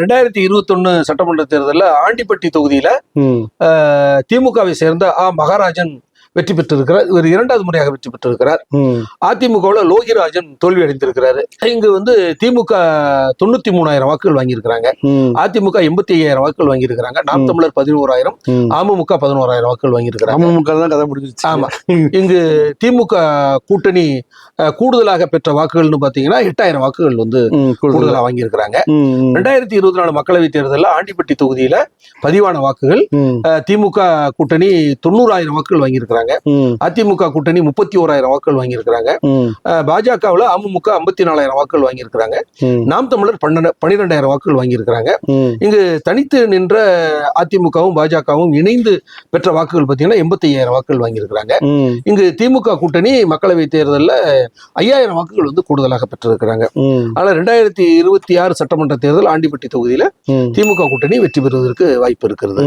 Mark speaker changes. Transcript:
Speaker 1: ரெண்டாயிரத்தி இருபத்தொன்னு சட்டமன்ற தேர்தலில் ஆண்டிப்பட்டி தொகுதியில திமுகவை சேர்ந்த ஆ. மகாராஜன் வெற்றி பெற்றிருக்கிறார். இவர் இரண்டாவது முறையாக வெற்றி பெற்றிருக்கிறார். அதிமுகவில் லோகிராஜன் தோல்வி அடைந்திருக்கிறாரு. இங்கு வந்து திமுக தொண்ணூத்தி மூணாயிரம் வாக்குகள் வாங்கியிருக்கிறாங்க. அதிமுக எண்பத்தி ஐயாயிரம் வாக்குகள் வாங்கியிருக்கிறாங்க. நாம் தமிழர் பதினோராயிரம் அமமுக பதினோராயிரம் வாக்குகள் வாங்கியிருக்கிறாங்க.
Speaker 2: அமமுக தான் கதை முடிஞ்சிச்சு
Speaker 1: ஆமா. இங்கு திமுக கூட்டணி கூடுதலாக பெற்ற வாக்குகள்னு பாத்தீங்கன்னா எட்டாயிரம் வாக்குகள் வந்து
Speaker 2: ம் கூடுதலா
Speaker 1: கூடுதலா வாங்கியிருக்கிறாங்க. ரெண்டாயிரத்தி இருபத்தி நாலு மக்களவைத் தேர்தலில் ஆண்டிப்பட்டி தொகுதியில பதிவான வாக்குகள் திமுக கூட்டணி தொண்ணூறாயிரம் வாக்குகள் வாங்கியிருக்கிறாங்க.
Speaker 2: ம்.
Speaker 1: அதிமுக கூட்டணி முப்பத்தி ஓராயிரம் வாக்குகள் வாங்கியிருக்கிறாங்க. பாஜகவுல அமமுக ஐம்பத்தி நாலாயிரம் வாக்குகள் வாங்கியிருக்கிறாங்க. நாம் தமிழர் பன்னெண்டு பன்னிரெண்டாயிரம் வாக்குகள் வாங்கியிருக்கிறாங்க. இங்கு தனித்து நின்ற அதிமுகவும் பாஜகவும் இணைந்து பெற்ற வாக்குகள் பார்த்தீங்கன்னா எண்பத்தி ஐயாயிரம் வாக்குகள் வாங்கியிருக்கிறாங்க. இங்கு திமுக கூட்டணி மக்களவைத் தேர்தலில் ஐயாயிரம் வாக்குகள் வந்து கூடுதலாக பெற்றிருக்கிறாங்க. ஆனால் ரெண்டாயிரத்தி இருபத்தி ஆறு சட்டமன்ற தேர்தல் ஆண்டிப்பட்டி தொகுதியில திமுக கூட்டணி வெற்றி பெறுவதற்கு வாய்ப்பு இருக்கிறது.